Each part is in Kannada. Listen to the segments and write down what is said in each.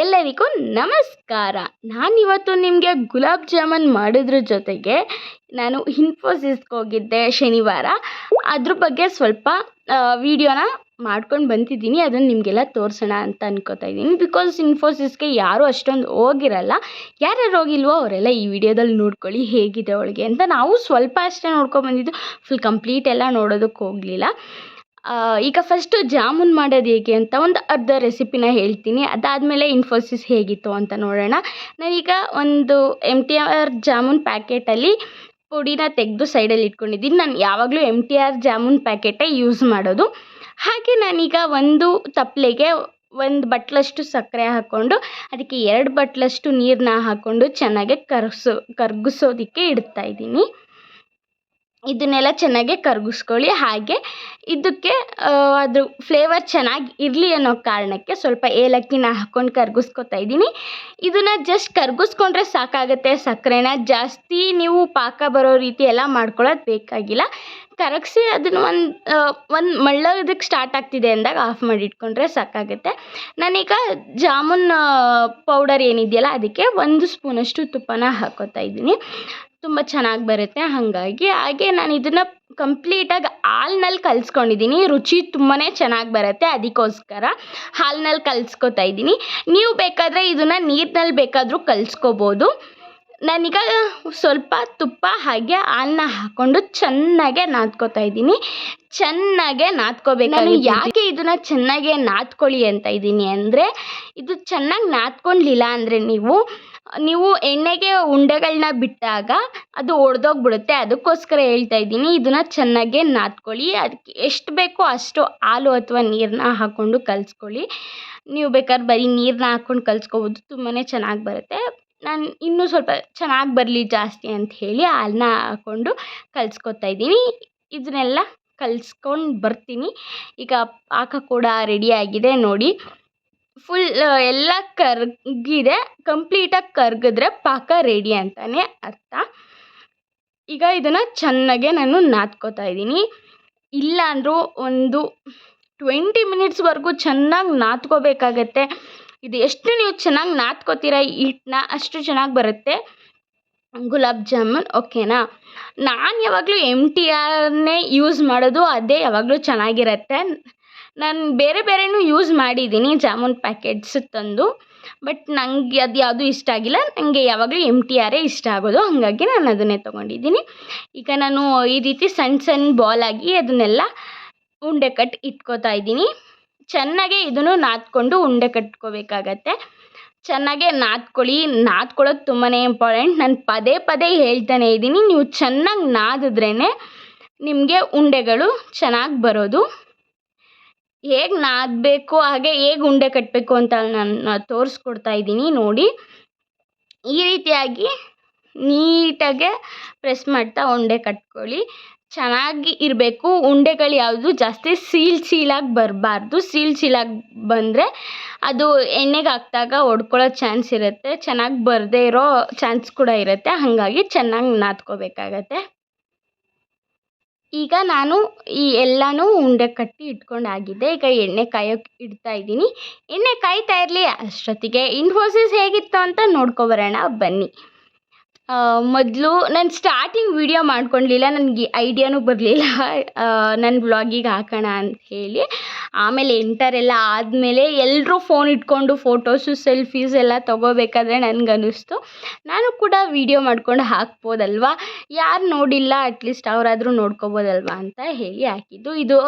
ಎಲ್ಲರಿಗೂ ನಮಸ್ಕಾರ. ನಾನಿವತ್ತು ನಿಮಗೆ ಗುಲಾಬ್ ಜಾಮೂನ್ ಮಾಡಿದ್ರ ಜೊತೆಗೆ ನಾನು ಇನ್ಫೋಸಿಸ್ಗೆ ಹೋಗಿದ್ದೆ ಶನಿವಾರ. ಅದ್ರ ಬಗ್ಗೆ ಸ್ವಲ್ಪ ವೀಡಿಯೋನ ಮಾಡ್ಕೊಂಡು ಬಂದಿದ್ದೀನಿ ಅದನ್ನು ನಿಮಗೆಲ್ಲ ತೋರಿಸೋಣ ಅಂತ ಅನ್ಕೋತಾ ಇದ್ದೀನಿ. ಬಿಕಾಸ್ ಇನ್ಫೋಸಿಸ್ಗೆ ಯಾರೂ ಅಷ್ಟೊಂದು ಹೋಗಿರಲ್ಲ. ಯಾರ್ಯಾರು ಹೋಗಿಲ್ವೋ ಅವರೆಲ್ಲ ಈ ವಿಡಿಯೋದಲ್ಲಿ ನೋಡ್ಕೊಳ್ಳಿ ಹೇಗಿದೆ ಅವಳಿಗೆ ಅಂತ. ನಾವು ಸ್ವಲ್ಪ ಅಷ್ಟೇ ನೋಡ್ಕೊಂಡು ಬಂದಿದ್ದು. ಫುಲ್ ಕಂಪ್ಲೀಟ್ ಎಲ್ಲ ನೋಡೋದಕ್ಕೆ ಹೋಗಲಿಲ್ಲ. ಈಗ ಫಸ್ಟು ಜಾಮೂನ್ ಮಾಡೋದು ಹೇಗೆ ಅಂತ ಒಂದು ಅರ್ಧ ರೆಸಿಪಿನ ಹೇಳ್ತೀನಿ. ಅದಾದಮೇಲೆ ಇನ್ಫೋಸಿಸ್ ಹೇಗಿತ್ತು ಅಂತ ನೋಡೋಣ. ನಾನೀಗ ಒಂದು ಎಂ ಟಿ ಆರ್ ಜಾಮೂನ್ ಪ್ಯಾಕೆಟಲ್ಲಿ ಪುಡಿನ ತೆಗೆದು ಸೈಡಲ್ಲಿ ಇಟ್ಕೊಂಡಿದ್ದೀನಿ. ನಾನು ಯಾವಾಗಲೂ ಎಂ ಟಿ ಆರ್ ಜಾಮೂನ್ ಪ್ಯಾಕೆಟೇ ಯೂಸ್ ಮಾಡೋದು. ಹಾಗೆ ನಾನೀಗ ಒಂದು ತಪ್ಪಲೆಗೆ ಒಂದು ಬಟ್ಲಷ್ಟು ಸಕ್ಕರೆ ಹಾಕ್ಕೊಂಡು, ಅದಕ್ಕೆ ಎರಡು ಬಟ್ಲಷ್ಟು ನೀರನ್ನ ಹಾಕ್ಕೊಂಡು ಚೆನ್ನಾಗಿ ಕರಗಿಸೋ ಕರಗಿಸೋದಕ್ಕೆ ಇಡ್ತಾ ಇದ್ದೀನಿ. ಇದನ್ನೆಲ್ಲ ಚೆನ್ನಾಗಿ ಕರಗಿಸ್ಕೊಳ್ಳಿ. ಹಾಗೆ ಇದಕ್ಕೆ ಅದು ಫ್ಲೇವರ್ ಚೆನ್ನಾಗಿ ಇರಲಿ ಅನ್ನೋ ಕಾರಣಕ್ಕೆ ಸ್ವಲ್ಪ ಏಲಕ್ಕಿನ ಹಾಕ್ಕೊಂಡು ಕರಗಿಸ್ಕೊತಾ ಇದ್ದೀನಿ. ಇದನ್ನು ಜಸ್ಟ್ ಕರಗಿಸ್ಕೊಂಡ್ರೆ ಸಾಕಾಗುತ್ತೆ. ಸಕ್ಕರೆನ ಜಾಸ್ತಿ ನೀವು ಪಾಕ ಬರೋ ರೀತಿ ಎಲ್ಲ ಮಾಡ್ಕೊಳ್ಳೋದು ಬೇಕಾಗಿಲ್ಲ. ಕರಗಿಸಿ ಅದನ್ನು ಒಂದು ಒಂದು ಮಳ್ಳೋದಕ್ಕೆ ಸ್ಟಾರ್ಟ್ ಆಗ್ತಿದೆ ಅಂದಾಗ ಆಫ್ ಮಾಡಿ ಇಟ್ಕೊಂಡ್ರೆ ಸಾಕಾಗುತ್ತೆ. ನಾನೀಗ ಜಾಮೂನ್ ಪೌಡರ್ ಏನಿದೆಯಲ್ಲ, ಅದಕ್ಕೆ ಒಂದು ಸ್ಪೂನಷ್ಟು ತುಪ್ಪನ ಹಾಕೋತಾ ಇದ್ದೀನಿ. ತುಂಬ ಚೆನ್ನಾಗಿ ಬರುತ್ತೆ. ಹಾಗಾಗಿ ಹಾಗೆ ನಾನು ಇದನ್ನು ಕಂಪ್ಲೀಟಾಗಿ ಹಾಲ್ನಲ್ಲಿ ಕಲ್ಸ್ಕೊಂಡಿದ್ದೀನಿ ರುಚಿ ತುಂಬಾ ಚೆನ್ನಾಗಿ ಬರುತ್ತೆ ಅದಕ್ಕೋಸ್ಕರ. ಹಾಲ್ನಲ್ಲಿ ಕಲ್ಸ್ಕೊತಾ ಇದ್ದೀನಿ ನೀವು ಬೇಕಾದರೆ ಇದನ್ನು ನೀರಿನಲ್ಲಿ ಬೇಕಾದರೂ ಕಲ್ಸ್ಕೋಬೋದು. ನಾನೀಗ ಸ್ವಲ್ಪ ತುಪ್ಪ ಹಾಗೆ ಹಾಲನ್ನ ಹಾಕ್ಕೊಂಡು ಚೆನ್ನಾಗೆ ನಾದ್ಕೋತಾ ಇದ್ದೀನಿ ಚೆನ್ನಾಗೆ ನಾದ್ಕೋಬೇಕು ನಾನು ಯಾಕೆ ಇದನ್ನು ಚೆನ್ನಾಗೆ ನಾದ್ಕೊಳ್ಳಿ ಅಂತ ಇದ್ದೀನಿ ಅಂದರೆ ಇದು ಚೆನ್ನಾಗಿ ನಾದ್ಕೊಳ್ಲಿಲ್ಲ ಅಂದರೆ ನೀವು ನೀವು ಎಣ್ಣೆಗೆ ಉಂಡೆಗಳನ್ನ ಬಿಟ್ಟಾಗ ಅದು ಒಡೆದೋಗ್ಬಿಡುತ್ತೆ. ಅದಕ್ಕೋಸ್ಕರ ಹೇಳ್ತಾ ಇದ್ದೀನಿ, ಇದನ್ನು ಚೆನ್ನಾಗಿ ನಾದ್ಕೊಳ್ಳಿ. ಅದಕ್ಕೆ ಎಷ್ಟು ಬೇಕೋ ಅಷ್ಟು ಹಾಲು ಅಥವಾ ನೀರನ್ನ ಹಾಕ್ಕೊಂಡು ಕಲಿಸ್ಕೊಳ್ಳಿ. ನೀವು ಬೇಕಾದ್ರೆ ಬರೀ ನೀರನ್ನ ಹಾಕ್ಕೊಂಡು ಕಲಿಸ್ಕೋಬೋದು ತುಂಬಾ ಚೆನ್ನಾಗಿ ಬರುತ್ತೆ. ನಾನು ಇನ್ನೂ ಸ್ವಲ್ಪ ಚೆನ್ನಾಗಿ ಬರಲಿ ಜಾಸ್ತಿ ಅಂತ ಹೇಳಿ ಹಾಲನ್ನ ಹಾಕ್ಕೊಂಡು ಕಲಿಸ್ಕೊತಾ ಇದ್ದೀನಿ. ಇದನ್ನೆಲ್ಲ ಕಲಿಸ್ಕೊಂಡು ಬರ್ತೀನಿ. ಈಗ ಪಾಕ ಕೂಡ ರೆಡಿಯಾಗಿದೆ ನೋಡಿ. ಫುಲ್ ಎಲ್ಲ ಕರಗಿದೆ. ಕಂಪ್ಲೀಟಾಗಿ ಕರಗಿದ್ರೆ ಪಾಕ ರೆಡಿ ಅಂತಲೇ ಅರ್ಥ. ಈಗ ಇದನ್ನು ಚೆನ್ನಾಗೆ ನಾನು ನಾದ್ಕೋತಾ ಇದ್ದೀನಿ. ಇಲ್ಲಾಂದರೂ ಒಂದು ಟ್ವೆಂಟಿ ಮಿನಿಟ್ಸ್ವರೆಗೂ ಚೆನ್ನಾಗಿ ನಾದ್ಕೋಬೇಕಾಗತ್ತೆ. ಇದು ಎಷ್ಟು ನೀವು ಚೆನ್ನಾಗಿ ನಾದ್ಕೋತೀರ ಹಿಟ್ಟನ್ನ, ಅಷ್ಟು ಚೆನ್ನಾಗಿ ಬರುತ್ತೆ. ಗುಲಾಬ್ ಜಾಮೂನ್ ಓಕೆನಾ ನಾನು ಯಾವಾಗಲೂ ಎಂ ಟಿ ಆರ್ನೇ ಯೂಸ್ ಮಾಡೋದು, ಅದೇ ಯಾವಾಗಲೂ ಚೆನ್ನಾಗಿರತ್ತೆ. ನಾನು ಬೇರೆ ಬೇರೆನೂ ಯೂಸ್ ಮಾಡಿದ್ದೀನಿ ಜಾಮೂನ್ ಪ್ಯಾಕೆಟ್ಸ್ ತಂದು ಬಟ್ ನನಗೆ ಅದು ಯಾವುದು ಇಷ್ಟ ಆಗಿಲ್ಲ. ನನಗೆ ಯಾವಾಗಲೂ ಎಂ ಟಿ ಆರೇ ಇಷ್ಟ ಆಗೋದು. ಹಾಗಾಗಿ ನಾನು ಅದನ್ನೇ ತೊಗೊಂಡಿದ್ದೀನಿ. ಈಗ ನಾನು ಈ ರೀತಿ ಸಣ್ಣ ಸಣ್ಣ ಬಾಲಾಗಿ ಅದನ್ನೆಲ್ಲ ಉಂಡೆ ಕಟ್ಟಿ ಇಟ್ಕೋತಾ ಇದ್ದೀನಿ. ಚೆನ್ನಾಗೆ ಇದನ್ನು ನಾದ್ಕೊಂಡು ಉಂಡೆ ಕಟ್ಕೋಬೇಕಾಗತ್ತೆ. ಚೆನ್ನಾಗೆ ನಾದ್ಕೊಳ್ಳಿ. ನಾದ್ಕೊಳ್ಳೋದು ತುಂಬಾ ಇಂಪಾರ್ಟೆಂಟ್ ನಾನು ಪದೇ ಪದೇ ಹೇಳ್ತಾನೆ ಇದ್ದೀನಿ. ನೀವು ಚೆನ್ನಾಗಿ ನಾದಿದ್ರೇ ನಿಮಗೆ ಉಂಡೆಗಳು ಚೆನ್ನಾಗಿ ಬರೋದು. ಹೇಗೆ ನಾದಬೇಕು, ಹಾಗೆ ಹೇಗೆ ಉಂಡೆ ಕಟ್ಟಬೇಕು ಅಂತ ನಾನು ತೋರಿಸ್ಕೊಡ್ತಾ ಇದ್ದೀನಿ ನೋಡಿ. ಈ ರೀತಿಯಾಗಿ ನೀಟಾಗೆ ಪ್ರೆಸ್ ಮಾಡ್ತಾ ಉಂಡೆ ಕಟ್ಕೊಳ್ಳಿ. ಚೆನ್ನಾಗಿ ಇರಬೇಕು. ಉಂಡೆಗಳು ಯಾವುದು ಜಾಸ್ತಿ ಸೀಲ್ ಸೀಲಾಗಿ ಬರಬಾರ್ದು. ಸೀಲ್ ಸೀಲಾಗಿ ಬಂದರೆ ಅದು ಎಣ್ಣೆಗೆ ಹಾಕಿದಾಗ ಒಡ್ಕೊಳ್ಳೋ ಚಾನ್ಸ್ ಇರುತ್ತೆ. ಚೆನ್ನಾಗಿ ಬರದೇ ಇರೋ ಚಾನ್ಸ್ ಕೂಡ ಇರುತ್ತೆ. ಹಾಗಾಗಿ ಚೆನ್ನಾಗಿ ನಾದ್ಕೋಬೇಕಾಗತ್ತೆ. ಈಗ ನಾನು ಈ ಎಲ್ಲನೂ ಉಂಡೆ ಕಟ್ಟಿ ಇಟ್ಕೊಂಡಾಗಿದೆ. ಈಗ ಎಣ್ಣೆ ಕಾಯೋಕ್ಕೆ ಇಡ್ತಾ ಇದ್ದೀನಿ. ಎಣ್ಣೆ ಕಾಯ್ತಾ ಇರಲಿ, ಅಷ್ಟೊತ್ತಿಗೆ ಇನ್ಫೋಸಿಸ್ ಹೇಗಿತ್ತು ಅಂತ ನೋಡ್ಕೊಬರೋಣ ಬನ್ನಿ. ಮೊದಲು ನಾನು ಸ್ಟಾರ್ಟಿಂಗ್ ವೀಡಿಯೋ ಮಾಡ್ಕೊಳ್ಲಿಲ್ಲ ನನಗೆ ಐಡಿಯಾನೂ ಬರಲಿಲ್ಲ. ನನ್ನ ವ್ಲಾಗಿಗೆ ಹಾಕೋಣ ಅಂತ ಹೇಳಿ. ಆಮೇಲೆ ಎಂಟರ್ ಎಲ್ಲ ಆದಮೇಲೆ ಎಲ್ಲರೂ ಫೋನ್ ಇಟ್ಕೊಂಡು ಫೋಟೋಸು ಸೆಲ್ಫೀಸ್ ಎಲ್ಲ ತೊಗೋಬೇಕಾದ್ರೆ ನನಗನ್ನಿಸ್ತು. ನಾನು ಕೂಡ ವೀಡಿಯೋ ಮಾಡ್ಕೊಂಡು ಹಾಕ್ಬೋದಲ್ವಾ? ಯಾರು ನೋಡಿಲ್ಲ ಅಟ್ಲೀಸ್ಟ್ ಅವರಾದರೂ ನೋಡ್ಕೋಬೋದಲ್ವಾ ಅಂತ ಹೇಳಿ ಹಾಕಿದ್ದು. ಇದು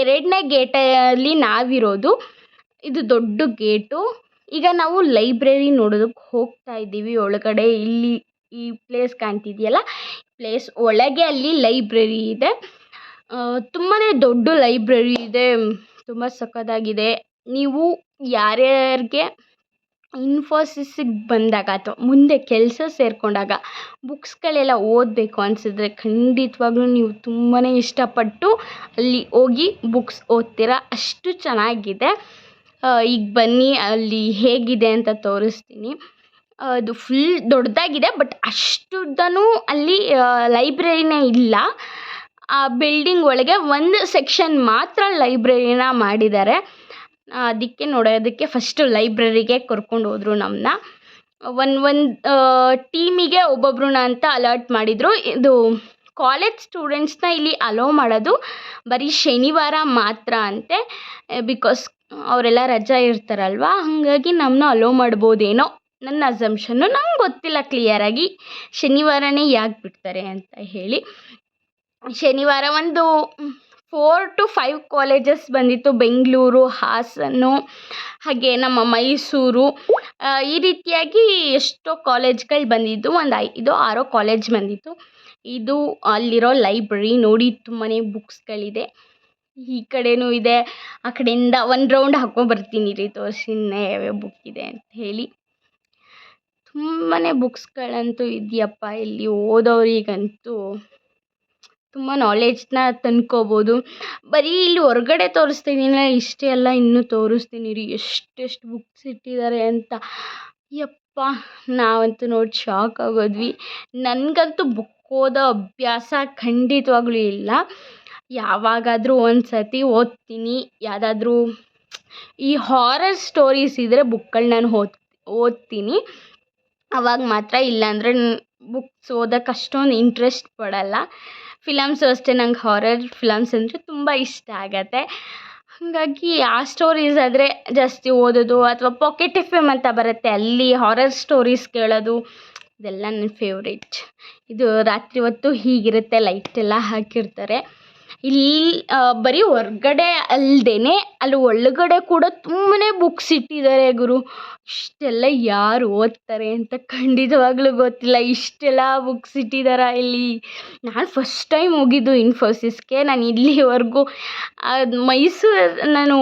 ಎರಡನೇ ಗೇಟಲ್ಲಿ ನಾವಿರೋದು. ಇದು ದೊಡ್ಡ ಗೇಟು ಈಗ ನಾವು ಲೈಬ್ರರಿ ನೋಡೋದಕ್ಕೆ ಹೋಗ್ತಾ ಇದ್ದೀವಿ ಒಳಗಡೆ. ಇಲ್ಲಿ ಈ ಪ್ಲೇಸ್ ಕಾಣ್ತಿದೆಯಲ್ಲ? ಪ್ಲೇಸ್ ಒಳಗೆ ಅಲ್ಲಿ ಲೈಬ್ರರಿ ಇದೆ. ತುಂಬಾ ದೊಡ್ಡ ಲೈಬ್ರರಿ ಇದೆ. ತುಂಬ ಸಕ್ಕತ್ತಾಗಿದೆ ನೀವು ಯಾರ್ಯಾರಿಗೆ ಇನ್ಫೋಸಿಸ್ಸಿಗೆ ಬಂದಾಗ ಅಥವಾ ಮುಂದೆ ಕೆಲಸ ಸೇರಿಕೊಂಡಾಗ ಬುಕ್ಸ್ಗಳೆಲ್ಲ ಓದಬೇಕು ಅನಿಸಿದ್ರೆ ಖಂಡಿತವಾಗ್ಲೂ ನೀವು ತುಂಬಾ ಇಷ್ಟಪಟ್ಟು ಅಲ್ಲಿ ಹೋಗಿ ಬುಕ್ಸ್ ಓದ್ತೀರ. ಅಷ್ಟು ಚೆನ್ನಾಗಿದೆ. ಈಗ ಬನ್ನಿ, ಅಲ್ಲಿ ಹೇಗಿದೆ ಅಂತ ತೋರಿಸ್ತೀನಿ. ಅದು ಫುಲ್ ದೊಡ್ಡದಾಗಿದೆ ಬಟ್ ಅಷ್ಟುದ್ದನೂ ಅಲ್ಲಿ ಲೈಬ್ರರಿನೇ ಇಲ್ಲ. ಆ ಬಿಲ್ಡಿಂಗ್ ಒಳಗೆ ಒಂದು ಸೆಕ್ಷನ್ ಮಾತ್ರ ಲೈಬ್ರರಿನ ಮಾಡಿದ್ದಾರೆ. ಅದಕ್ಕೆ ನೋಡೋದಕ್ಕೆ ಫಸ್ಟು ಲೈಬ್ರರಿಗೆ ಕರ್ಕೊಂಡು ಹೋದ್ರು ನಮ್ಮನ್ನ ಒಂದು ಒಂದು ಟೀಮಿಗೆ ಒಬ್ಬೊಬ್ರನ್ನ ಅಂತ ಅಲರ್ಟ್ ಮಾಡಿದರು. ಇದು ಕಾಲೇಜ್ ಸ್ಟೂಡೆಂಟ್ಸ್ನ ಇಲ್ಲಿ ಅಲೋ ಮಾಡೋದು ಬರೀ ಶನಿವಾರ ಮಾತ್ರ ಅಂತೆ ಬಿಕಾಸ್ ಅವರೆಲ್ಲ ರಜಾ ಇರ್ತಾರಲ್ವ, ಹಾಗಾಗಿ ನಮ್ಮನ್ನ ಅಲೋ ಮಾಡ್ಬೋದೇನೋ ನನ್ನ ಅಸಂಪ್ಷನ್ನು ನಂಗೆ ಗೊತ್ತಿಲ್ಲ ಕ್ಲಿಯರಾಗಿ ಶನಿವಾರನೇ ಯಾಕೆ ಬಿಡ್ತಾರೆ ಅಂತ ಹೇಳಿ. ಶನಿವಾರ ಒಂದು ಫೋರ್ ಟು ಫೈವ್ ಕಾಲೇಜಸ್ ಬಂದಿತ್ತು, ಬೆಂಗಳೂರು, ಹಾಸನ, ಹಾಗೆ ನಮ್ಮ ಮೈಸೂರು ಈ ರೀತಿಯಾಗಿ ಎಷ್ಟೋ ಕಾಲೇಜ್ಗಳು ಬಂದಿದ್ದು, ಒಂದು ಐದೋ ಆರೋ ಕಾಲೇಜ್ ಬಂದಿತ್ತು. ಇದು ಅಲ್ಲಿರೋ ಲೈಬ್ರರಿ, ನೋಡಿ ತುಂಬಾ ಬುಕ್ಸ್ಗಳಿದೆ. ಈ ಕಡೆನೂ ಇದೆ. ಆ ಕಡೆಯಿಂದ ಒಂದು ರೌಂಡ್ ಹಾಕ್ಕೊಂಬರ್ತೀನಿ ರೀ ತೋರಿಸ್ತೀನಿ ಯಾವ್ಯಾವ ಬುಕ್ ಇದೆ ಅಂತ ಹೇಳಿ. ತುಂಬಾ ಬುಕ್ಸ್ಗಳಂತೂ ಇದೆಯಪ್ಪ ಇಲ್ಲಿ ಓದೋರಿಗಂತೂ. ತುಂಬ ನಾಲೆಡ್ಜ್ನ ತಂದ್ಕೋಬೋದು. ಬರೀ ಇಲ್ಲಿ ಹೊರಗಡೆ ತೋರಿಸ್ತೀನಿ ಇಷ್ಟೇ ಅಲ್ಲ, ಇನ್ನೂ ತೋರಿಸ್ತೀನಿ ರೀ. ಎಷ್ಟೆಷ್ಟು ಬುಕ್ಸ್ ಇಟ್ಟಿದ್ದಾರೆ ಅಂತ. ಯಪ್ಪ, ನಾವಂತೂ ನೋಡಿ ಶಾಕ್ ಆಗೋದ್ವಿ. ನನಗಂತೂ ಬುಕ್ ಓದೋ ಅಭ್ಯಾಸ ಖಂಡಿತವಾಗ್ಲೂ ಇಲ್ಲ. ಯಾವಾಗಾದರೂ ಒಂದು ಸರ್ತಿ ಓದ್ತೀನಿ. ಯಾವುದಾದ್ರೂ ಈ ಹಾರರ್ ಸ್ಟೋರೀಸ್ ಇದ್ದರೆ ಬುಕ್ಗಳು ನಾನು ಓದ್, ಓದ್ತೀನಿ. ಅವಾಗ ಮಾತ್ರ ಇಲ್ಲಾಂದರೆ ಬುಕ್ಸ್ ಓದೋಕೆ ಅಷ್ಟೊಂದು ಇಂಟ್ರೆಸ್ಟ್ ಪಡೋಲ್ಲ. ಫಿಲಮ್ಸು ಅಷ್ಟೇ ನಂಗೆ ಹಾರರ್ ಫಿಲಮ್ಸ್ ಅಂದರೆ ತುಂಬ ಇಷ್ಟ ಆಗುತ್ತೆ. ಹಾಗಾಗಿ ಆ ಸ್ಟೋರೀಸ್ ಆದರೆ ಜಾಸ್ತಿ ಓದೋದು ಅಥವಾ ಪಾಕೆಟ್ ಎಫ್ ಎಂ ಅಂತ ಬರುತ್ತೆ, ಅಲ್ಲಿ ಹಾರರ್ ಸ್ಟೋರೀಸ್ ಕೇಳೋದು ಇದೆಲ್ಲ ನನ್ನ ಫೇವ್ರೇಟ್ ಇದು ರಾತ್ರಿ ಹೊತ್ತು ಹೀಗಿರುತ್ತೆ ಎಲ್ಲ ಹಾಕಿರ್ತಾರೆ. ಇಲ್ಲಿ ಬರೀ ಹೊರ್ಗಡೆ ಅಲ್ಲದೇ ಅಲ್ಲಿ ಒಳಗಡೆ ಕೂಡ ತುಂಬಾ ಬುಕ್ಸ್ ಇಟ್ಟಿದ್ದಾರೆ ಗುರು. ಇಷ್ಟೆಲ್ಲ ಯಾರು ಓದ್ತಾರೆ ಅಂತ ಖಂಡಿತವಾಗ್ಲೂ ಗೊತ್ತಿಲ್ಲ. ಇಷ್ಟೆಲ್ಲ ಬುಕ್ಸ್ ಇಟ್ಟಿದ್ದಾರೆ ಇಲ್ಲಿ? ನಾನು ಫಸ್ಟ್ ಟೈಮ್ ಹೋಗಿದ್ದು ಇನ್ಫೋಸಿಸ್ಗೆ ನಾನು ಇಲ್ಲಿವರೆಗೂ ಮೈಸೂರು, ನಾನು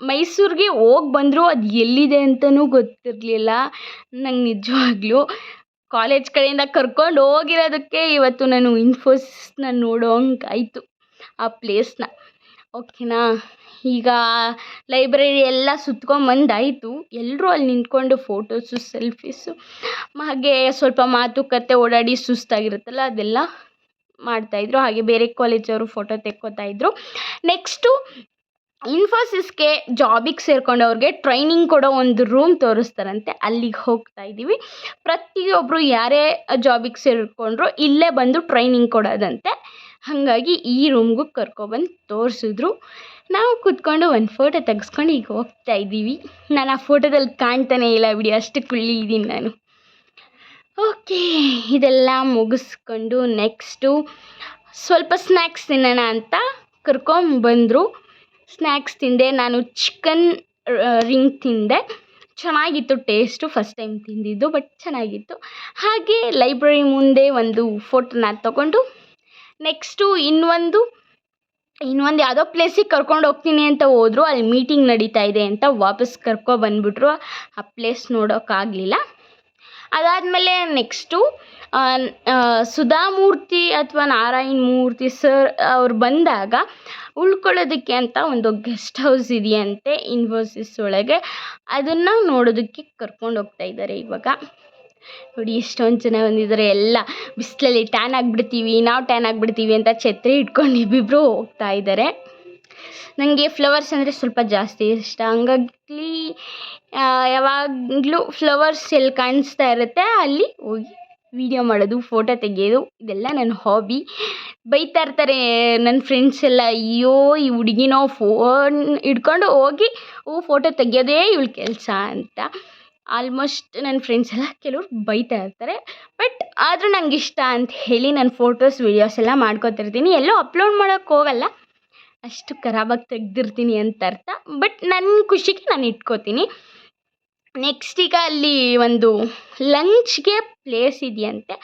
ಮೈಸೂರಿಗೆ ಹೋಗಿ ಬಂದರೂ, ಅದು ಎಲ್ಲಿದೆ ಅಂತಲೂ ಗೊತ್ತಿರಲಿಲ್ಲ. ನಂಗೆ ನಿಜವಾಗ್ಲೂ. ಕಾಲೇಜ್ ಕಡೆಯಿಂದ ಕರ್ಕೊಂಡು ಹೋಗಿರೋದಕ್ಕೆ ಇವತ್ತು ನಾನು ಇನ್ಫೋಸಿಸ್ನ ನೋಡೋ ಹಂಗೆ ಆ ಪ್ಲೇಸ್ನ ಓಕೆನಾ ಈಗ ಲೈಬ್ರರಿ ಎಲ್ಲ ಸುತ್ಕೊಂಬಂದಾಯಿತು ಎಲ್ಲರೂ ಅಲ್ಲಿ ನಿಂತ್ಕೊಂಡು ಫೋಟೋಸು ಸೆಲ್ಫೀಸು ಹಾಗೆ ಸ್ವಲ್ಪ ಮಾತುಕತೆ ಓಡಾಡಿ ಸುಸ್ತಾಗಿರುತ್ತಲ್ಲ, ಅದೆಲ್ಲ ಮಾಡ್ತಾಯಿದ್ರು ಹಾಗೆ ಬೇರೆ ಕಾಲೇಜವರು ಫೋಟೋ ತೆಕ್ಕೋತಾ ಇದ್ದರು ನೆಕ್ಸ್ಟು ಇನ್ಫೋಸಿಸ್ಗೆ ಜಾಬಿಗೆ ಸೇರ್ಕೊಂಡವ್ರಿಗೆ ಟ್ರೈನಿಂಗ್ ಕೊಡೋ ಒಂದು ರೂಮ್ ತೋರಿಸ್ತಾರಂತೆ. ಅಲ್ಲಿಗೆ ಹೋಗ್ತಾ ಇದ್ದೀವಿ ಪ್ರತಿಯೊಬ್ಬರು ಯಾರೇ ಜಾಬಿಗೆ ಸೇರಿಕೊಂಡ್ರು ಇಲ್ಲೇ ಬಂದು ಟ್ರೈನಿಂಗ್ ಕೊಡೋದಂತೆ. ಹಾಗಾಗಿ ಈ ರೂಮ್ಗೂ ಕರ್ಕೊಬಂದು ತೋರಿಸಿದ್ರು. ನಾವು ಕೂತ್ಕೊಂಡು ಒಂದು ಫೋಟೋ ತೆಗೆಸ್ಕೊಂಡು ಈಗ ಹೋಗ್ತಾ ಇದ್ದೀವಿ ನಾನು ಆ ಫೋಟೋದಲ್ಲಿ ಕಾಣ್ತಾನೆ ಇಲ್ಲ ಬಿಡಿ, ಅಷ್ಟು ಕುಳ್ಳಿ ಇದ್ದೀನಿ ನಾನು. ಓಕೆ, ಇದೆಲ್ಲ ಮುಗಿಸ್ಕೊಂಡು ನೆಕ್ಸ್ಟು ಸ್ವಲ್ಪ ಸ್ನ್ಯಾಕ್ಸ್ ತಿನ್ನೋಣ ಅಂತ ಕರ್ಕೊಂಬಂದರು. ಸ್ನ್ಯಾಕ್ಸ್ ತಿಂದೆ. ನಾನು ಚಿಕನ್ ರಿಂಗ್ ತಿಂದೆ. ಚೆನ್ನಾಗಿತ್ತು ಟೇಸ್ಟು ಫಸ್ಟ್ ಟೈಮ್ ತಿಂದಿದ್ದು ಬಟ್ ಚೆನ್ನಾಗಿತ್ತು. ಹಾಗೆ ಲೈಬ್ರರಿ ಮುಂದೆ ಒಂದು ಫೋಟೋನ ತಗೊಂಡು ನೆಕ್ಸ್ಟು ಇನ್ನೊಂದು ಇನ್ನೊಂದು ಯಾವುದೋ ಪ್ಲೇಸಿಗೆ ಕರ್ಕೊಂಡು ಹೋಗ್ತೀನಿ ಅಂತ ಹೋದ್ರು. ಅಲ್ಲಿ ಮೀಟಿಂಗ್ ನಡೀತಾ ಇದೆ ಅಂತ ವಾಪಸ್ ಕರ್ಕೊಬಂದ್ಬಿಟ್ರು ಆ ಪ್ಲೇಸ್ ನೋಡೋಕ್ಕಾಗಲಿಲ್ಲ ಅದಾದಮೇಲೆ ನೆಕ್ಸ್ಟು ಸುಧಾಮೂರ್ತಿ ಅಥವಾ ನಾರಾಯಣ್ ಮೂರ್ತಿ ಸರ್ ಅವ್ರು ಬಂದಾಗ ಉಳ್ಕೊಳ್ಳೋದಕ್ಕೆ ಅಂತ ಒಂದು ಗೆಸ್ಟ್ ಹೌಸ್ ಇದೆಯಂತೆ ಇನ್ಫೋಸಿಸ್ ಒಳಗೆ. ಅದನ್ನು ನೋಡೋದಕ್ಕೆ ಕರ್ಕೊಂಡು ಹೋಗ್ತಾ ಇದ್ದಾರೆ ಇವಾಗ. ನೋಡಿ ಎಷ್ಟೊಂದು ಜನ ಬಂದಿದ್ದಾರೆ. ಎಲ್ಲ ಬಿಸಿಲಲ್ಲಿ ಟ್ಯಾನ್ ಆಗಿಬಿಡ್ತೀವಿ, ನಾವು ಟ್ಯಾನ್ ಆಗಿಬಿಡ್ತೀವಿ ಅಂತ ಛತ್ರಿ ಇಟ್ಕೊಂಡು ಇಬ್ಬಿಬ್ಬರು ಹೋಗ್ತಾ ಇದ್ದಾರೆ. ನನಗೆ ಫ್ಲವರ್ಸ್ ಅಂದರೆ ಸ್ವಲ್ಪ ಜಾಸ್ತಿ ಇಷ್ಟ. ಹಂಗಾಗಿ ಯಾವಾಗಲೂ ಫ್ಲವರ್ಸ್ ಎಲ್ಲಿ ಕಾಣಿಸ್ತಾ ಇರುತ್ತೆ. ಅಲ್ಲಿ ಹೋಗಿ ವೀಡಿಯೋ ಮಾಡೋದು ಫೋಟೋ ತೆಗೆಯೋದು, ಇದೆಲ್ಲ ನನ್ನ ಹಾಬಿ ಬೈತಾ ಇರ್ತಾರೆ ನನ್ನ ಫ್ರೆಂಡ್ಸ್ ಎಲ್ಲ, ಅಯ್ಯೋ, ಈ ಹುಡುಗಿನೋ ಫೋನ್ ಹಿಡ್ಕೊಂಡು ಹೋಗಿ ಹೂ ಫೋಟೋ ತೆಗೆಯೋದೇ ಇವಳ ಕೆಲಸ ಅಂತ. ಆಲ್ಮೋಸ್ಟ್ ನನ್ನ ಫ್ರೆಂಡ್ಸ್ ಎಲ್ಲ ಕೆಲವ್ರು ಬೈತಾ ಇರ್ತಾರೆ. ಬಟ್ ಆದರೂ ನಂಗೆ ಇಷ್ಟ ಅಂತ ಹೇಳಿ ನಾನು ಫೋಟೋಸ್ ವೀಡಿಯೋಸ್ ಎಲ್ಲ ಮಾಡ್ಕೋತಿರ್ತೀನಿ. ಎಲ್ಲೂ ಅಪ್ಲೋಡ್ ಮಾಡೋಕ್ಕೆ ಹೋಗಲ್ಲ. ಅಷ್ಟು ಖರಾಬಾಗಿ ತೆಗ್ದಿರ್ತೀನಿ ಅಂತ ಅರ್ಥ. ಬಟ್ ನನ್ನ ಖುಷಿಗೆ ನಾನು ಇಟ್ಕೋತೀನಿ. ನೆಕ್ಸ್ಟ್ ಈಗ ಅಲ್ಲಿ ಒಂದು ಲಂಚ್ಗೆ ಪ್ಲೇಸ್ ಇದೆಯಂತೆ.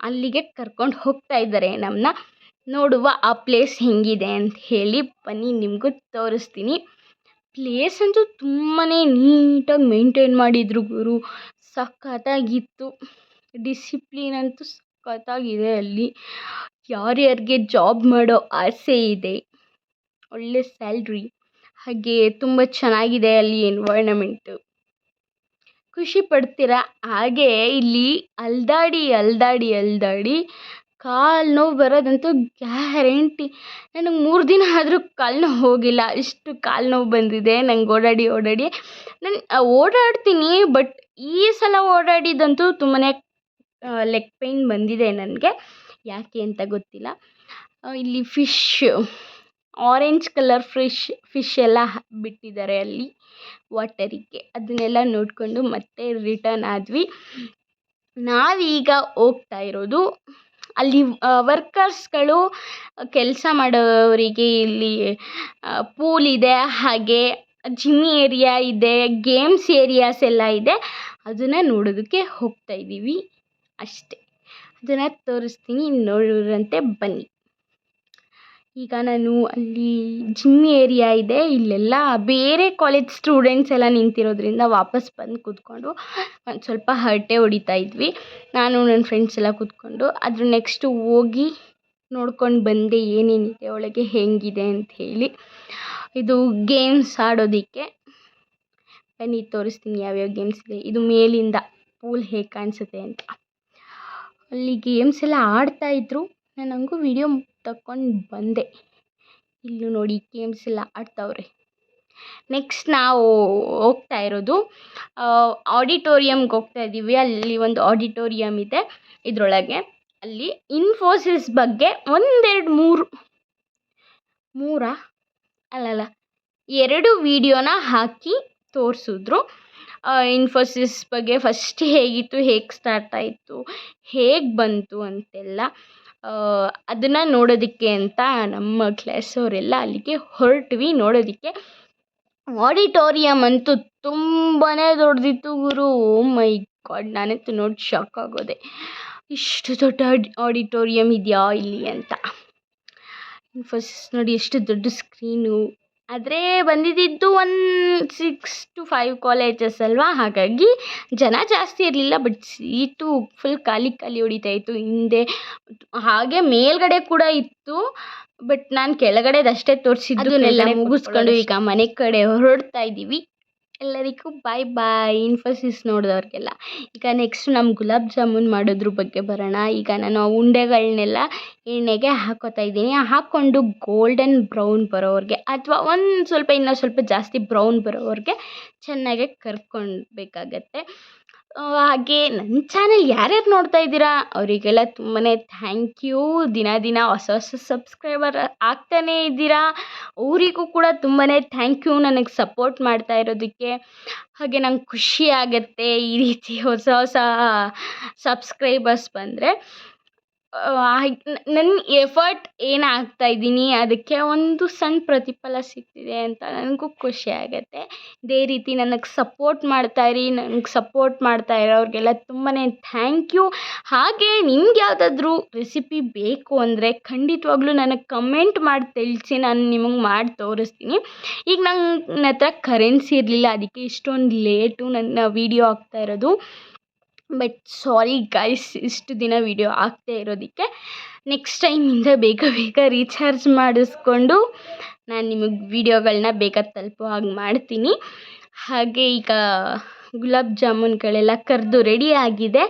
ಅಲ್ಲಿಗೆ ಕರ್ಕೊಂಡು ಹೋಗ್ತಾ ಇದ್ದಾರೆ. ನಮ್ಮನ್ನ ನೋಡುವ ಆ ಪ್ಲೇಸ್ ಹೇಗಿದೆ ಅಂತ ಹೇಳಿ ಬನ್ನಿ, ನಿಮಗೂ ತೋರಿಸ್ತೀನಿ. ಪ್ಲೇಸ್ ಅಂತೂ ತುಂಬಾ ನೀಟಾಗಿ ಮೇಂಟೈನ್ ಮಾಡಿದ್ರು ಗುರು. ಸಖತ್ತಾಗಿತ್ತು. ಡಿಸಿಪ್ಲಿನ್ ಅಂತೂ ಸಖತ್ತಾಗಿದೆ ಅಲ್ಲಿ. ಯಾರ್ಯಾರಿಗೆ ಜಾಬ್ ಮಾಡೋ ಆಸೆ ಇದೆ, ಒಳ್ಳೆ ಸ್ಯಾಲ್ರಿ ಹಾಗೆ ತುಂಬ ಚೆನ್ನಾಗಿದೆ ಅಲ್ಲಿ ಎನ್ವೈರ್ನಮೆಂಟು ಖುಷಿ ಪಡ್ತೀರಾ ಹಾಗೆ ಇಲ್ಲಿ ಅಲ್ದಾಡಿ ಅಲ್ದಾಡಿ ಅಲ್ದಾಡಿ ಕಾಲು ನೋವು ಬರೋದಂತೂ ಗ್ಯಾರಂಟಿ. ನನಗೆ ಮೂರು ದಿನ ಆದರೂ ಕಾಲು ನೋವು ಹೋಗಿಲ್ಲ. ಇಷ್ಟು ಕಾಲು ನೋವು ಬಂದಿದೆ. ನಂಗೆ ಓಡಾಡಿ ಓಡಾಡಿ. ನಾನು ಓಡಾಡ್ತೀನಿ, ಬಟ್ ಈ ಸಲ ಓಡಾಡಿದ್ದಂತೂ ತುಂಬಾ ಲೆಗ್ ಪೇಯ್ನ್ ಬಂದಿದೆ ನನಗೆ. ಯಾಕೆ ಅಂತ ಗೊತ್ತಿಲ್ಲ. ಇಲ್ಲಿ fish. Orange colour fish fish ಎಲ್ಲ ಬಿಟ್ಟಿದ್ದಾರೆ ಅಲ್ಲಿ ವಾಟರಿಗೆ ಅದನ್ನೆಲ್ಲ ನೋಡಿಕೊಂಡು ಮತ್ತೆ ರಿಟರ್ನ್ ಆದ್ವಿ. ನಾವೀಗ ಹೋಗ್ತಾ ಇರೋದು ಅಲ್ಲಿ ವರ್ಕರ್ಸ್ಗಳು ಕೆಲಸ ಮಾಡೋರಿಗೆ ಇಲ್ಲಿ ಪೂಲ್ ಇದೆ, ಹಾಗೆ ಜಿಮ್ ಏರಿಯಾ ಇದೆ ಗೇಮ್ಸ್ ಏರಿಯಾಸ್ ಎಲ್ಲ ಇದೆ. ಅದನ್ನು ನೋಡೋದಕ್ಕೆ ಹೋಗ್ತಾ ಇದ್ದೀವಿ ಅಷ್ಟೇ. ಅದನ್ನು ತೋರಿಸ್ತೀನಿ ನೋಡೋರಂತೆ ಬನ್ನಿ. ಈಗ ನಾನು ಅಲ್ಲಿ ಜಿಮ್ ಏರಿಯಾ ಇದೆ, ಇಲ್ಲೆಲ್ಲ ಬೇರೆ ಕಾಲೇಜ್ ಸ್ಟೂಡೆಂಟ್ಸ್ ಎಲ್ಲ ನಿಂತಿರೋದ್ರಿಂದ ವಾಪಸ್ ಬಂದು ಕೂತ್ಕೊಂಡು ಒಂದು ಸ್ವಲ್ಪ ಹರಟೆ ಹೊಡಿತಾ ಇದ್ವಿ. ನಾನು ನನ್ನ ಫ್ರೆಂಡ್ಸ್ ಎಲ್ಲ ಕೂತ್ಕೊಂಡು ಅದ್ರ ನೆಕ್ಸ್ಟು ಹೋಗಿ ನೋಡ್ಕೊಂಡು ಬಂದೆ, ಏನೇನಿದೆ, ಒಳಗೆ ಹೇಗಿದೆ ಅಂತ ಹೇಳಿ. ಇದು ಗೇಮ್ಸ್ ಆಡೋದಕ್ಕೆ. ಬನ್ನಿ, ತೋರಿಸ್ತೀನಿ ಯಾವ್ಯಾವ ಗೇಮ್ಸ್ ಇದೆ. ಇದು ಮೇಲಿಂದ ಪೂಲ್ ಹೇಗೆ ಕಾಣಿಸುತ್ತೆ ಅಂತ. ಅಲ್ಲಿ ಗೇಮ್ಸ್ ಎಲ್ಲ ಆಡ್ತಾಯಿದ್ರು ನಾನು ಹಂಗೂ ವೀಡಿಯೋ ತಕ್ಕೊಂಡು ಬಂದೆ. ಇಲ್ಲೂ ನೋಡಿ ಗೇಮ್ಸ್ ಎಲ್ಲ ಆಡ್ತವ್ರೆ. ನೆಕ್ಸ್ಟ್ ನಾವು ಹೋಗ್ತಾ ಇರೋದು ಆಡಿಟೋರಿಯಮ್ಗೆ ಹೋಗ್ತಾ ಇದ್ದೀವಿ ಅಲ್ಲಿ ಒಂದು ಆಡಿಟೋರಿಯಮ್ ಇದೆ ಇದರೊಳಗೆ. ಅಲ್ಲಿ ಇನ್ಫೋಸಿಸ್ ಬಗ್ಗೆ ಒಂದೆರಡು ಮೂರು, ಮೂರಾ? ಅಲ್ಲಲ್ಲ, ಎರಡು ವೀಡಿಯೋನ ಹಾಕಿ ತೋರಿಸಿದ್ರು. ಇನ್ಫೋಸಿಸ್ ಬಗ್ಗೆ ಫಸ್ಟ್ ಹೇಗಿತ್ತು, ಹೇಗೆ ಸ್ಟಾರ್ಟ್ ಆಯಿತು ಹೇಗೆ ಬಂತು ಅಂತೆಲ್ಲ. ಅದನ್ನು ನೋಡೋದಕ್ಕೆ ಅಂತ ನಮ್ಮ ಕ್ಲಾಸವರೆಲ್ಲ ಅಲ್ಲಿಗೆ ಹೊರಟ್ವಿ ನೋಡೋದಕ್ಕೆ. ಆಡಿಟೋರಿಯಮ್ ಅಂತೂ ತುಂಬಾ ದೊಡ್ಡದಿತ್ತು ಗುರು. ಓ ಮೈ ಗಾಡ್ ನಾನಂತೂ ನೋಡಿ ಶಾಕ್ ಆಗೋದೆ. ಇಷ್ಟು ದೊಡ್ಡ ಆಡಿಟೋರಿಯಮ್ ಇದೆಯಾ ಇಲ್ಲಿ ಅಂತ. ಫಸ್ಟ್ ನೋಡಿ, ಎಷ್ಟು ದೊಡ್ಡ ಸ್ಕ್ರೀನು ಆದರೆ ಬಂದಿದ್ದಿದ್ದು ಒಂದು ಸಿಕ್ಸ್ ಟು ಫೈವ್ ಕಾಲೇಜಸ್ ಅಲ್ವಾ? ಹಾಗಾಗಿ ಜನ ಜಾಸ್ತಿ ಇರಲಿಲ್ಲ ಬಟ್ ಸೀಟು ಫುಲ್ ಖಾಲಿ ಖಾಲಿ ಹೊಡಿತಾ ಇತ್ತು. ಹಿಂದೆ ಹಾಗೆ ಮೇಲ್ಗಡೆ ಕೂಡ ಇತ್ತು ಬಟ್ ನಾನು ಕೆಳಗಡೆದಷ್ಟೇ ತೋರಿಸಿದ್ದು ಮುಗಿಸ್ಕೊಂಡು ಈಗ ಮನೆ ಕಡೆ ಹೊರಡ್ತಾ ಇದ್ದೀವಿ ಎಲ್ಲರಿಗೂ ಬಾಯ್ ಬಾಯ್ ಇನ್ಫೋಸಿಸ್ ನೋಡಿದವ್ರಿಗೆಲ್ಲ. ಈಗ ನೆಕ್ಸ್ಟ್ ನಮ್ಮ ಗುಲಾಬ್ ಜಾಮೂನ್ ಮಾಡೋದ್ರ ಬಗ್ಗೆ ಬರೋಣ. ಈಗ ನಾನು ಆ ಉಂಡೆಗಳನ್ನೆಲ್ಲ ಎಣ್ಣೆಗೆ ಹಾಕೋತಾ ಇದ್ದೀನಿ. ಹಾಕ್ಕೊಂಡು ಗೋಲ್ಡನ್ ಬ್ರೌನ್ ಬರೋವರೆಗೆ ಅಥವಾ ಒಂದು ಸ್ವಲ್ಪ ಇನ್ನೂ ಸ್ವಲ್ಪ ಜಾಸ್ತಿ ಬ್ರೌನ್ ಬರೋವರೆಗೆ ಚೆನ್ನಾಗಿ ಕರ್ಕೊಳ್ಬೇಕಾಗತ್ತೆ ಹಾಗೆ ನನ್ನ ಚಾನೆಲ್ ಯಾರ್ಯಾರು ನೋಡ್ತಾ ಇದ್ದೀರಾ? ಅವರಿಗೆಲ್ಲ ತುಂಬಾ ಥ್ಯಾಂಕ್ ಯು ದಿನ ದಿನ ಹೊಸ ಹೊಸ ಸಬ್ಸ್ಕ್ರೈಬರ್ ಆಗ್ತಾನೇ ಇದ್ದೀರಾ? ಅವರಿಗೂ ಕೂಡ ತುಂಬಾ ಥ್ಯಾಂಕ್ ಯು ನನಗೆ ಸಪೋರ್ಟ್ ಮಾಡ್ತಾ ಇರೋದಕ್ಕೆ. ಹಾಗೆ ನಂಗೆ ಖುಷಿ ಆಗುತ್ತೆ ಈ ರೀತಿ ಹೊಸ ಹೊಸ ಸಬ್ಸ್ಕ್ರೈಬರ್ಸ್ ಬಂದರೆ. ನನ್ನ ಎಫರ್ಟ್ ಏನು ಹಾಕ್ತಾ ಇದ್ದೀನಿ, ಅದಕ್ಕೆ ಒಂದು ಸಣ್ಣ ಪ್ರತಿಫಲ ಸಿಗ್ತಿದೆ ಅಂತ ನನಗೂ ಖುಷಿ ಆಗುತ್ತೆ. ಇದೇ ರೀತಿ ನನಗೆ ಸಪೋರ್ಟ್ ಮಾಡ್ತಾ ಇರಿ, ನನಗೆ ಸಪೋರ್ಟ್ ಮಾಡ್ತಾ ಇರೋರಿಗೆಲ್ಲ ತುಂಬಾ ಥ್ಯಾಂಕ್ ಯು ಹಾಗೆ ನಿಮ್ಗೆ ಯಾವುದಾದ್ರೂ ರೆಸಿಪಿ ಬೇಕು ಅಂದರೆ ಖಂಡಿತವಾಗ್ಲೂ ನನಗೆ ಕಮೆಂಟ್ ಮಾಡಿ ತಿಳಿಸಿ, ನಾನು ನಿಮಗೆ ಮಾಡಿ ತೋರಿಸ್ತೀನಿ. ಈಗ ನನ್ನ ಹತ್ರ ಕರೆನ್ಸಿ ಇರಲಿಲ್ಲ, ಅದಕ್ಕೆ ಇಷ್ಟೊಂದು ಲೇಟು ನನ್ನ ವೀಡಿಯೋ ಆಗ್ತಾ ಇರೋದು. ಬಟ್ ಸಾರಿ ಗೈಸ್ ಇಷ್ಟು ದಿನ ವೀಡಿಯೋ ಆಗ್ತೇ ಇರೋದಕ್ಕೆ ನೆಕ್ಸ್ಟ್ ಟೈಮಿಂದ ಬೇಗ ಬೇಗ ರೀಚಾರ್ಜ್ ಮಾಡಿಸ್ಕೊಂಡು ನಾನು ನಿಮಗೆ ವೀಡಿಯೋಗಳನ್ನ ಬೇಗ ತಲುಪೋ ಹಾಗೆ ಮಾಡ್ತೀನಿ. ಹಾಗೆ ಈಗ ಗುಲಾಬ್ ಜಾಮೂನ್ಗಳೆಲ್ಲ ಕರೆದು ರೆಡಿ ಆಗಿದೆ.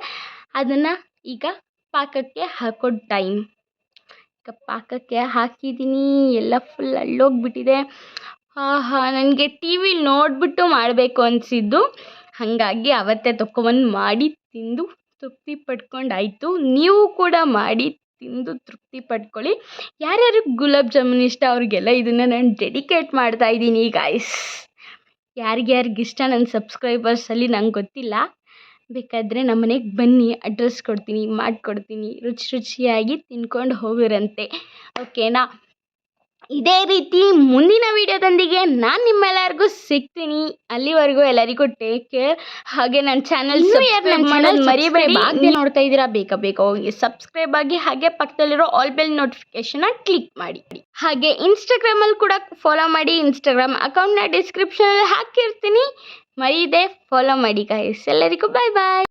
ಅದನ್ನು ಈಗ ಪಾಕಕ್ಕೆ ಹಾಕೋ ಟೈಮ್ ಈಗ ಪಾಕಕ್ಕೆ ಹಾಕಿದ್ದೀನಿ ಎಲ್ಲ ಫುಲ್ ಅಳ್ಳೋಗ್ಬಿಟ್ಟಿದೆ ಆಹಾ, ನನಗೆ ಟಿ ವಿಲಿ ನೋಡಿಬಿಟ್ಟು ಮಾಡಬೇಕು ಅನಿಸಿದ್ದು. ಹಾಗಾಗಿ ಅವತ್ತೇ ತೊಗೊಬಂದು ಮಾಡಿ ತಿಂದು ತೃಪ್ತಿ ಪಡ್ಕೊಂಡಾಯಿತು. ನೀವು ಕೂಡ ಮಾಡಿ ತಿಂದು ತೃಪ್ತಿ ಪಡ್ಕೊಳ್ಳಿ. ಯಾರ್ಯಾರು ಗುಲಾಬ್ ಜಾಮೂನ್ ಇಷ್ಟ ಅವ್ರಿಗೆಲ್ಲ ಇದನ್ನು ನಾನು ಡೆಡಿಕೇಟ್ ಮಾಡ್ತಾ ಇದ್ದೀನಿ ಗಾಯ್ಸ್ ಯಾರಿಗ್ಯಾರಿಗೆ ಇಷ್ಟ ನನ್ನ ಸಬ್ಸ್ಕ್ರೈಬರ್ಸಲ್ಲಿ ನಂಗೆ ಗೊತ್ತಿಲ್ಲ. ಬೇಕಾದರೆ ನಮ್ಮ ಮನೆಗೆ ಬನ್ನಿ ಅಡ್ರೆಸ್ ಕೊಡ್ತೀನಿ, ಮಾಡಿಕೊಡ್ತೀನಿ. ರುಚಿ ರುಚಿಯಾಗಿ ತಿನ್ಕೊಂಡು ಹೋಗಿರಂತೆ. ಓಕೆನಾ ಇದೇ ರೀತಿ ಮುಂದಿನ ವೀಡಿಯೋದೊಂದಿಗೆ ನಾನು ನಿಮ್ಮೆಲ್ಲರಿಗೂ ಸಿಗ್ತೀನಿ. ಅಲ್ಲಿವರೆಗೂ ಎಲ್ಲರಿಗೂ ಟೇಕ್ ಕೇರ್ ಹಾಗೆ ನನ್ನ ಚಾನಲ್ ಚಾನಲ್ ಮರಿಬೇಡಿ. ಬಾಗಿ ನೋಡ್ತಾ ಇದ್ದೀರಾ ಬೇಗ ಬೇಗ ಹೋಗಿ. ಸಬ್ಸ್ಕ್ರೈಬ್ ಆಗಿ ಹಾಗೆ ಪಕ್ಕದಲ್ಲಿರೋ ಆಲ್ ಬೆಲ್ ನೋಟಿಫಿಕೇಶನ್ನ ಕ್ಲಿಕ್ ಮಾಡಿ. ಹಾಗೆ ಇನ್ಸ್ಟಾಗ್ರಾಮಲ್ಲಿ ಕೂಡ ಫಾಲೋ ಮಾಡಿ. ಇನ್ಸ್ಟಾಗ್ರಾಮ್ ಅಕೌಂಟ್ನ ಡಿಸ್ಕ್ರಿಪ್ಷನಲ್ಲಿ ಹಾಕಿರ್ತೀನಿ. ಮರೀದೆ ಫಾಲೋ ಮಾಡಿ ಗಾಯ್ಸ್ ಎಲ್ಲರಿಗೂ ಬಾಯ್ ಬಾಯ್